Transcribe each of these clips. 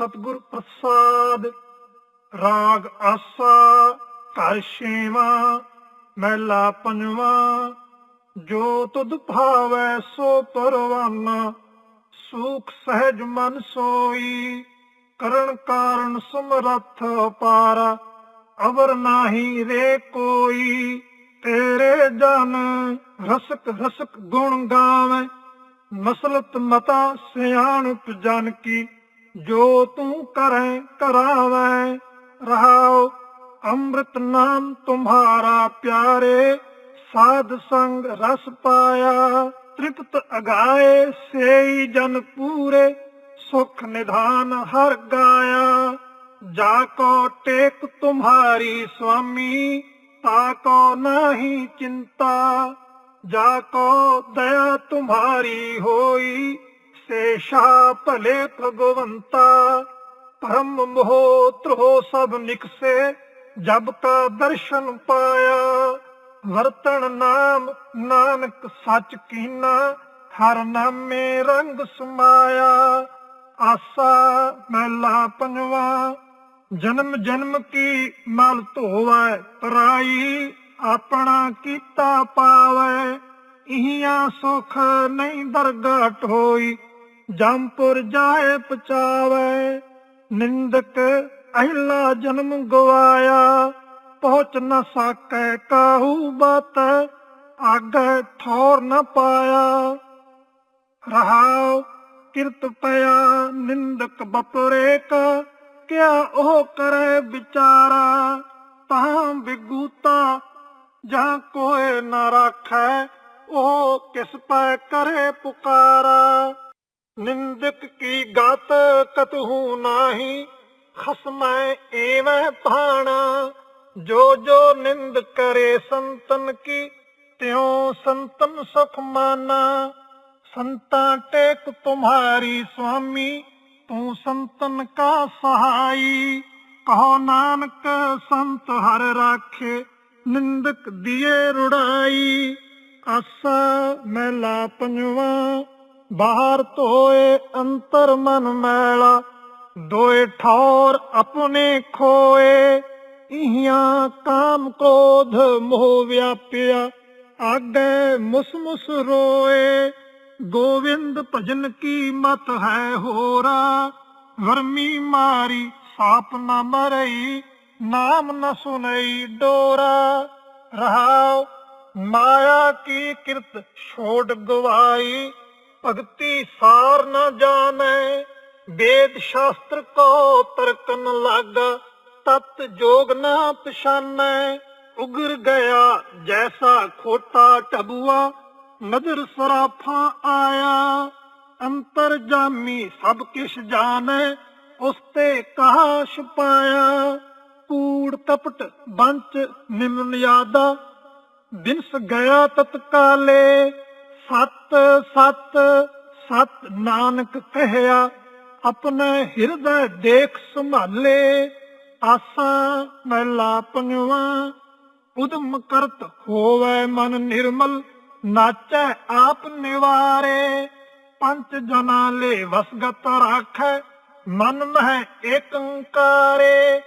ਸਤਿਗੁਰ ਪ੍ਰਸਾਦ, ਰਾਗ ਆਸਾ, ਘਰ ਛੇਵਾਂ, ਮਹਿਲਾ ਪੰਜਵਾਂ, ਜੋ ਤੁਧ ਭਾਵੈ ਸੋ ਪਰਵਾਨਾ, ਸੁਖ ਸਹਿਜ ਮਨ ਸੋਈ, ਕਰਨ ਕਾਰਨ ਸਮਰੱਥ ਪਾਰਾ ਅਵਰ ਨਾਹੀ ਰੇ ਕੋਈ, ਤੇਰੇ ਜਨ ਰਸਕ ਰਸਕ ਗੁਣ ਗਾਵੇਂ, ਮਸਲਤ ਮਤਾ ਸਿਆਣਪ ਜਨ ਕੀ ਜੋ ਤੂੰ ਕਰੈ ਕਰਾਵੈ ਰਹਾਉ ਅੰਮ੍ਰਿਤ ਨਾਮ ਤੁਮਹਾਰਾ ਪਿਆਰੇ, ਸਾਧ ਸੰਗ ਰਸ ਪਾਇਆ, ਤ੍ਰਿਪਤ ਅਗਾਏ ਸੇਈ ਜਨ ਪੂਰੇ, ਸੁਖ ਨਿਧਾਨ ਹਰ ਗਾਇਆ। ਜਾ ਕੋ ਟੇਕ ਤੁਮਹਾਰੀ ਸੁਆਮੀ ਤਾ ਕੋ ਨਹੀਂ ਚਿੰਤਾ। ਜਾ ਕੋ ਦਇਆ ਤੁਮਹਾਰੀ ਹੋਈ ਸੇਸ਼ਾ ਭਲੇ ਭਗਵੰਤਾ, ਪਰਮ ਮੋਹ ਤ੍ਰੋ ਸਭ ਨਿਕਸੇ, ਜਬ ਕਾ ਦਰਸ਼ਨ ਪਾਇਆ। ਵਰਤਣ ਨਾਮ ਨਾਨਕ ਸੱਚ ਕੀਨਾ, ਹਰ ਨਾਮੇ ਰੰਗ ਸਮਾਇਆ। ਆਸਾ ਮਹਿਲਾ ਪੰਜਵਾ, ਜਨਮ ਜਨਮ ਕੀ ਮਲ ਧੋਵੈ ਪਰਾਈ ਆਪਣਾ ਕੀਤਾ ਪਾਵੈ। ਇਹੀਆਂ ਸੁਖ ਨਹੀਂ ਦਰਗਾ ਹੋਈ ਜੰਪੁਰ ਜਾਏ ਪਚਾਵੈ, ਨਿੰਦਕ ਅਹਿਲਾ ਜਨਮ ਗਵਾਇਆ। ਪਹੁੰਚ ਨ ਸਕੈ ਕਾਹੂ ਬਾਤ, ਆਗੇ ਠੌਰ ਨ ਪਾਇਆ। ਰਹਾਉ ਕਿਰਤ ਪਿਆ ਨਿੰਦਕ ਬਪਰੇ ਕਾ ਕਿਆ ਉਹ ਕਰੇ ਵਿਚਾਰਾ? ਤਾਂ ਬਿਗੂਤਾ ਜਾਂ ਕੋਏ ਨਾ ਰਾਖੈ, ਉਹ ਕਿਸ ਪੈ ਕਰੇ ਪੁਕਾਰਾ? ਨਿੰਦਕ ਕੀ ਗਤ ਕਤਹੂ ਨਾਹੀ? ਖਸਮੈ ਏਵੇਂ ਭਾਣਾ। ਜੋ ਜੋ ਨਿੰਦ ਕਰੇ ਸੰਤਨ ਕੀ, ਤਿਉ ਸੰਤਨ ਸੁਖ ਮਾਨਾ। ਸੰਤਾ ਟੇਕ ਤੁਮਹਾਰੀ ਸੁਆਮੀ, ਤੂੰ ਸੰਤਨ ਕਾ ਸਹਾਈ। ਕਹੋ ਨਾਨਕ, ਸੰਤ ਹਰ ਰਾਖੇ, ਨਿੰਦਕ ਦੀਏ ਰੁੜਾਈ। ਆਸਾ ਮਹਿਲਾ ਪੰਜਵਾ ਬਾਹਰ ਧੋਏ ਅੰਤਰ ਮਨ ਮੈਲਾ, ਦੋਏ ਠੌਰ ਆਪਣੇ ਖੋਏ। ਇਹਾਂ ਕਾਮ ਕ੍ਰੋਧ ਮੋਹ ਵਿਆਪਿਆ, ਆਗੇ ਮੁਸ ਮੁਸ ਰੋਏ। ਗੋਵਿੰਦ ਭਜਨ ਕੀ ਮਤ ਹੈ ਹੋਰਾ? ਵਰਮੀ ਮਾਰੀ ਸਾਪ ਨਾ ਮਰਈ, ਨਾਮ ਨ ਸੁਨਈ ਡੋਰਾ। ਰਹਾਉ ਮਾਇਆ ਕੀ ਕਿਰਤ ਛੋੜ ਗਵਾਈ ਭਗਤੀ ਸਾਰ ਨਾ ਜਾਣੈ। ਵੇਦ ਸ਼ਾਸਤਰ ਕੋ ਤਰਕਨ ਲਾਗਾ, ਤਤ ਜੋਗ ਨਾ ਪਛਾਨੈ ਉਗਰ ਗਿਆ ਜੈਸਾ ਖੋਟਾ ਟਬੂਆ ਨਜ਼ਰ ਸਰਾਫਾ ਆਇਆ। ਅੰਤਰ ਜਾਮੀ ਸਭ ਕਿਛ ਜਾਣੈ, ਉਸ ਤੇ ਕਹਾ ਛਪਾਇਆ ਕੂੜ ਤਪਟ ਬੰਚ ਨਿਮਨ ਯਾਦਾ ਦਿਨਸ ਗਿਆ ਤਤਕਾਲੇ। ਸਤ ਸਤ ਸਤ ਨਾਨਕ ਕਹਿਆ, ਆਪਣਾ ਹਿਰਦੈ ਦੇਖ ਸੰਭਾਲੇ, ਆਸਾਂ ਮਹਿਲਾ ਪੰਜਵਾ ਉਦਮ ਕਰਤ ਹੋਵੇ ਮਨ ਨਿਰਮਲ, ਨਾਚੈ ਆਪ ਨਿਵਾਰੇ, ਪੰਜ ਜਨਾ ਲੈ ਵਸਗਤ ਰਾਖੈ, ਮਨ ਮਹਿ ਏਕੰਕਾਰੇ,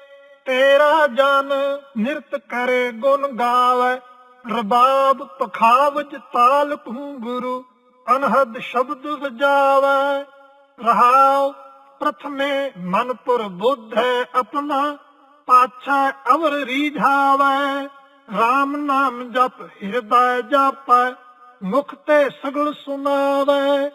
ਤੇਰਾ ਜਨ ਨਿਰਤ ਕਰੇ ਗੁਣ ਗਾਵੇ ਰਬਾਬ ਪਖਾਵਜ ਤਾਲ ਗੁਰੂ, ਅਨਹਦ ਸ਼ਬਦ ਵਜਾਵੇ ਰਹਾਉ ਪ੍ਰਥਮੇ ਮਨਪੁਰ ਬੁੱਧ ਆਪਣਾ, ਪਾਛਾ ਅਵਰ ਰੀਝਾਵੇ। RAM ਨਾਮ ਜਪ ਹਿਰਦੈ ਜਾਪੈ, ਮੁਖ ਤੇ ਸਗਲ ਸੁਨਾਵੈ।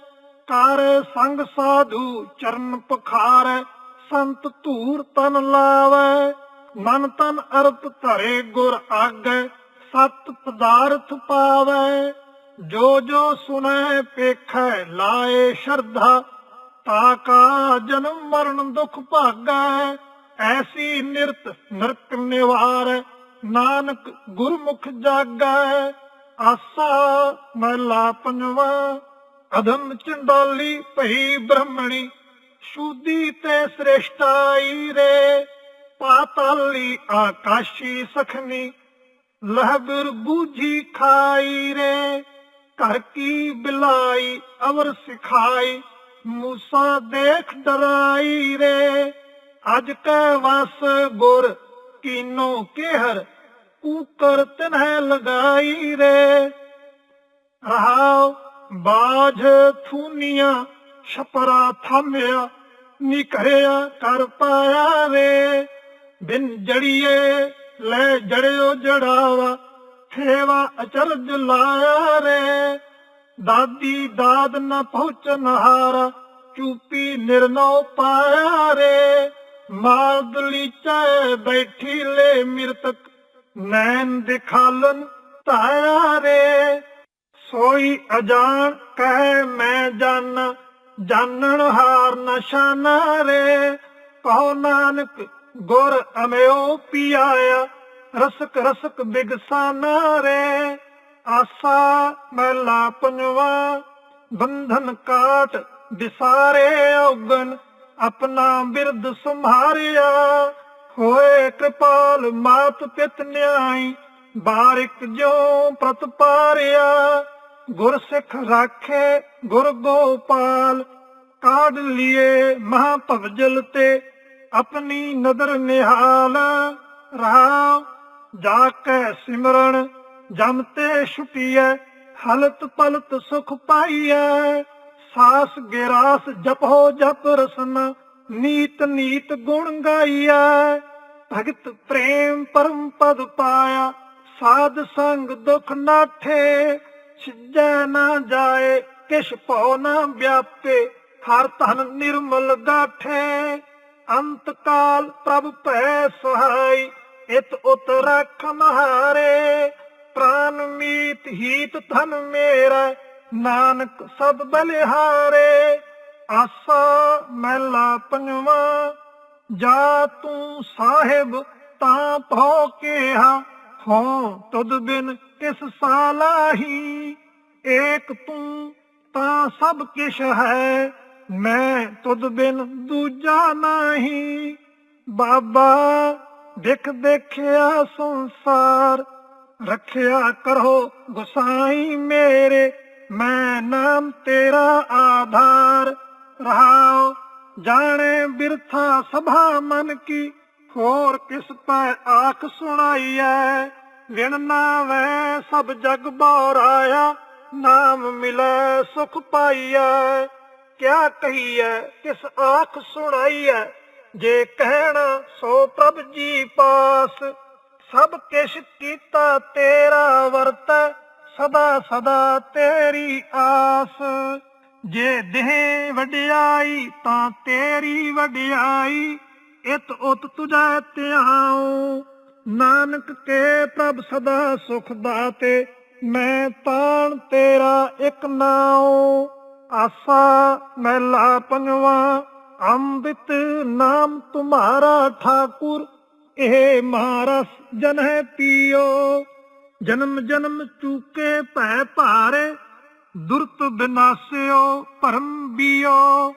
ਕਰ ਸੰਗ ਸਾਧੂ ਚਰਨ ਪਖਾਰੈ, ਸੰਤ ਧੂਰ ਤਨ ਲਾਵੇ। ਮਨ ਤਨ ਅਰਪ ਧਰੇ ਗੁਰ ਆਗੇ ਸਤ ਪਦਾਰਥ ਪਾਵੇ, ਜੋ ਜੋ ਸੁਨੈ ਪੇਖੈ ਲਾਏ ਸ਼ਰਧਾ, ਤਾ ਕਾ ਜਨਮ ਮਰਨ ਦੁਖ ਭਾਗੈ। ਐਸੀ ਨਿਰਤ ਨਰਕ ਨਿਵਾਰੈ, ਨਾਨਕ ਗੁਰਮੁਖ ਜਾਗੈ। ਆਸਾ ਮਹਿਲਾ ਪੰਜਵਾ, ਅਧਮ ਚੰਡਾਲੀ ਭਈ ਬ੍ਰਹਮਣੀ, ਸ਼ੂਦੀ ਤੇ ਸ੍ਰੇਸ਼ਟਾਈ ਰੇ। ਪਾਤਾਲੀ ਆਕਾਸ਼ੀ ਸਖਨੀ ਲਹਬਰ ਬੂਝੀ ਖਾਈ ਰੇ। ਘਰ ਕੀ ਬਿਲਾਈ, ਅਵਰ ਸਿਖਾਈ, ਮੂਸਾ ਦੇਖ ਡਰਾਈ ਰੇ। ਅਜ ਕੈ ਵਸ ਗੁਰ, ਕੀਨੋ ਕਿਹਰ, ਕੂਕਰ ਤਨਹਿ ਲਗਾਈ ਰੇ। ਰਹਾਉ ਬਾਝ ਥੂਨੀਆਂ, ਛਪਰਾ ਥਾਮਿਆ ਨਿਕਰਿਆ ਕਰ ਪਾਇਆ ਰੇ। ਬਿਨ ਜੜੀਏ ਲੈ ਜੜਿਓ ਜੜਾਵਾ ਥੇਵਾ ਅਚਰਜ ਲਾਇਆ ਰੇ। ਦਾਦੀ ਦਾਦ ਨ ਪਹੁੰਚਨ ਹਾਰਾ ਚੂਪੀ ਨਿਰਨਉ ਪਾਇਆ ਰੇ। ਮਾਲ ਦਲੀਚੈ ਬੈਠੀ ਲੈ ਮਿਰਤਕ, ਨੈਣ ਦਿਖਾਲਨ ਤਾਇਆ ਰੇ। ਸੋਈ ਅਜਾਨ ਕਹਿ ਮੈਂ ਜਾਨ ਜਾਣਨ ਹਾਰ ਨਸ਼ਾਨਾ ਰੇ। ਕਹੋ ਨਾਨਕ ਗੁਰ ਅਮਿਓ ਪਿਆਇਆ, ਰਸਕ ਰਸਕ ਬਿਗਸਾਨਾ ਰੇ। ਆਸਾ ਮਹਿਲਾ ਪੰਜਵਾ, ਬੰਧਨ ਕਾਟ ਵਿਸਾਰੇ ਔਗਨ ਆਪਣਾ ਬਿਰਦ ਸੰਭਾਰਿਆ। ਹੋਏ ਕਿਰਪਾਲ ਮਾਤ ਪਿਤ ਨਿਆਈ ਬਾਰਿਕ ਜੋ ਪ੍ਰਤਪਾਰਿਆ ਗੁਰ ਸਿੱਖ ਰਾਖੇ ਗੁਰ ਗੋਪਾਲ, ਕਾਢ ਲਿਏ ਮਹਾ ਭਵਜਲ ਤੇ। ਆਪਣੀ ਨਦਰ ਨਿਹਾਲ, ਰਾਮ ਜਾ ਕੇ ਸਿਮਰਨ, ਜਮ ਤੇ ਛੁਟੀਐ ਹਲਤ ਪਲਤ ਸੁਖ ਪਾਈਐ। ਸਾਸ ਗਿਰਾਸ ਜਪੋ ਜਪ ਰਸਨਾ ਨੀਤ ਨੀਤ ਗੁਣ ਗਾਈਐ। ਭਗਤ ਪ੍ਰੇਮ ਪਰਮ ਪਦ ਪਾਇਆ, ਸਾਧ ਸੰਗ ਦੁਖ ਨਾਠੇ ਛਿਜੈ ਨਾ ਜਾਏ, ਕਿਛ ਭਉ ਨਾ ਵਿਆਪੇ, ਹਰ ਧਨ ਨਿਰਮਲ ਗਾਠੇ। ਅੰਤ ਕਾਲ ਪ੍ਰਭ ਭੈ ਸਹਾਈ, ਇਤ ਉਤ ਰਖ ਮਹਾਰੇ। ਪ੍ਰਾਨ ਮੀਤ ਹੀਤ ਧਨ ਮੇਰਾ, ਨਾਨਕ ਸਦ ਬਲਿਹਾਰੇ। ਆਸਾ ਮਹਿਲਾ ਪੰਜਵਾ, ਜਾ ਤੂੰ ਸਾਹਿਬ ਤਾਂ ਭੋ ਕਿਹਾ ਹੋ ਤੁਧ ਬਿਨ ਕਿਸ ਸਾਲਾਹੀ ਏਕ ਤੂੰ ਤਾਂ ਸਭ ਕਿਛ ਹੈ ਮੈਂ ਤੁਧ ਬਿਨ ਦੂਜਾ ਨਹੀਂ। ਬਾਬਾ ਦੇਖ ਦੇਖਿਆ ਸੰਸਾਰ, ਰੱਖਿਆ ਕਰੋ ਗੁਸਾਈ ਮੇਰੇ। ਮੈਂ ਨਾਮ ਤੇਰਾ ਆਧਾਰ ਰਹਾਓ ਜਾਣੇ ਬਿਰਥਾ ਸਭਾ ਮਨ ਕੀ। ਹੋਰ ਕਿਸ ਪੈ ਆਖ ਸੁਣਾਈਐ ਵਿਣਨਾ ਵੈ ਸਭ ਜਗ ਬੋਰਾਇਆ। ਨਾਮ ਮਿਲੈ ਸੁਖ ਪਾਈਐ। ਕਿਆ ਕਹੀਐ, ਕਿਸ ਆਖ ਸੁਣਾਈਐ, ਜੇ ਕਹਿਣਾ ਸੋ ਪ੍ਰਭ ਜੀ ਪਾਸ। ਸਭ ਕਿਛ ਕੀਤਾ ਤੇਰਾ ਵਰਤ, ਸਦਾ ਸਦਾ ਤੇਰੀ ਆਸ। ਜੇ ਦੇਹ ਵਡਿਆਈ, ਤਾਂ ਤੇਰੀ ਵਡਿਆਈ, ਇਤ ਉਤ ਤੁਜੈ ਧਿਆਉ। ਨਾਨਕ ਕੇ ਪ੍ਰਭ ਸਦਾ ਸੁਖ ਦਾਤੇ, ਮੈਂ ਤਾਣ ਤੇਰਾ ਇੱਕ ਨਾਉ। ਆਸਾ ਮਹਿਲਾ ਪੰਜਵਾ ਅੰਮ੍ਰਿਤ ਨਾਮ ਤੁਮਾਰਾ ਠਾਕੁਰ, ਇਹ ਮਾਰਸ ਜਨ ਹੈ ਪੀਓ। ਜਨਮ ਜਨਮ ਚੂਕੇ ਭੈ ਭਾਰੇ, ਦੁਰਤ ਬਿਨਾਸਿਓ ਭਰਮ ਬੀਓ।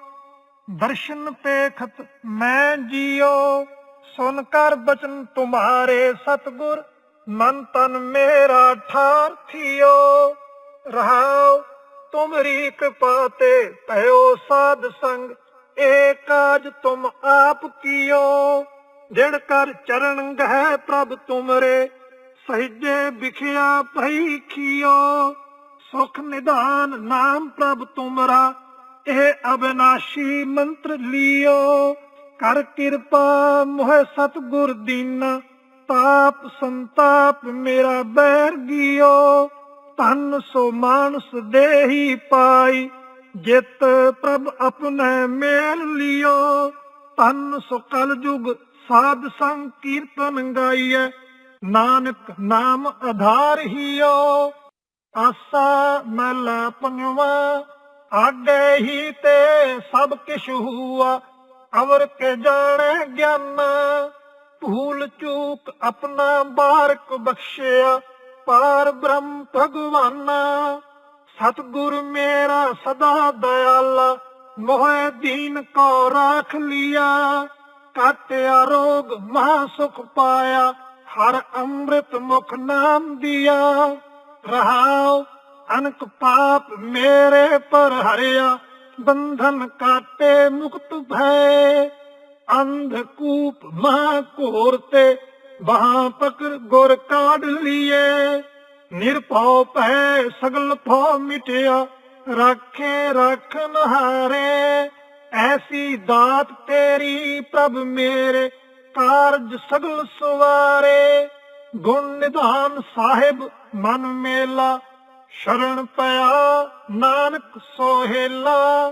ਦਰਸ਼ਨ ਪੇਖਤ ਮੈਂ ਜੀਓ, ਸੁਨ ਕਰ ਬਚਨ ਤੁਮਾਰੇ ਸਤਗੁਰ, ਮਨ ਤਨ ਮੇਰਾ ਠਾਰ ਥਿਓ। ਰਹਾਉ ਤੁਮਰੀ ਕਿਰਪਾ ਤੇ ਭਇਓ ਸਾਧ ਸੰਗ। ਏ ਕਾਜ ਤੁਮ ਆਪ ਕੀਓ। ਜਿਣ ਕਰ ਚਰਨ ਗਹਿ ਪ੍ਰਭ ਤੁਮਰੇ, ਸਹਿਜੇ ਵਿਖਿਆ ਭਈ ਖਿਓ। ਸੁਖ ਨਿਧਾਨ ਨਾਮ ਪ੍ਰਭ ਤੁਮਰਾ, ਇਹ ਅਬਨਾਸ਼ੀ ਮੰਤਰ ਲਿਓ। ਕਰ ਕਿਰਪਾ ਮੋਹਿ ਸਤਗੁਰ ਦੀਨਾ, ਤਾਪ ਸੰਤਾਪ ਮੇਰਾ ਬੈਰ ਗਿਓ। ਧਨ ਸੋ ਮਾਨਸ ਦੇਹੀ ਪਾਈ, ਜਿਤ ਪ੍ਰਭ ਆਪਣੇ ਮੇਲ ਲਿਓ। ਧਨ ਸੋ ਕਲ ਜੁਗ ਸਾਧ ਸੰਗ ਕੀਰਤਨ ਗਾਈਐ, ਨਾਨਕ ਨਾਮ ਆਧਾਰ ਹੀਓ। ਆਸਾ ਮਹਿਲਾ ਪੰਜਵਾ ਆਗੇ ਹੀ ਤੇ ਸਭ ਕਿਛ ਹੁਆ, ਅਵਰ ਕੇ ਜਾਣੇ ਗਿਆਨ। ਭੂਲ ਚੂਕ ਆਪਣਾ ਬਾਰਕ ਬਖਸ਼ਿਆ ਪਾਰ ਬ੍ਰਹਮ ਭਗਵਾਨ। ਸਤਗੁਰ ਮੇਰਾ ਸਦਾ ਦਇਆਲਾ, ਮੋਹਿ ਦੀਨ ਕੋ ਰਾਖ ਲਿਆ। ਕਾਟਿਆ ਰੋਗ ਮਹਾ ਸੁਖ ਪਾਇਆ, ਹਰ ਅੰਮ੍ਰਿਤ ਮੁਖ ਨਾਮ ਦਿਆ। ਰਹਾਉ ਅਨਕ ਪਾਪ ਮੇਰੇ ਪਰ ਹਰਿਆ, ਬੰਧਨ ਕਾਟੇ ਮੁਕਤ ਭੈ ਅੰਧ ਕੂਪ ਮਹਾ ਕੋਰਤੇ ਬਹਾ ਪਕੜ ਗੁਰ ਕਾਢ ਲੀਏ। ਨਿਰਭਉ ਭੈ ਸਗਲ ਭਉ ਮਿਟਿਆ। ਰਾਖੇ ਰਾਖਨ ਹਾਰੇ ਐਸੀ ਦਾਤ ਤੇਰੀ ਪ੍ਰਭ ਮੇਰੇ। ਕਾਰਜ ਸਗਲ ਸਵਾਰੇ। ਗੁਣ ਨਿਧਾਨ ਸਾਹਿਬ ਮਨ ਮੇਲਾ। ਸ਼ਰਣ ਪਿਆ ਨਾਨਕ ਸੋਹੇਲਾ।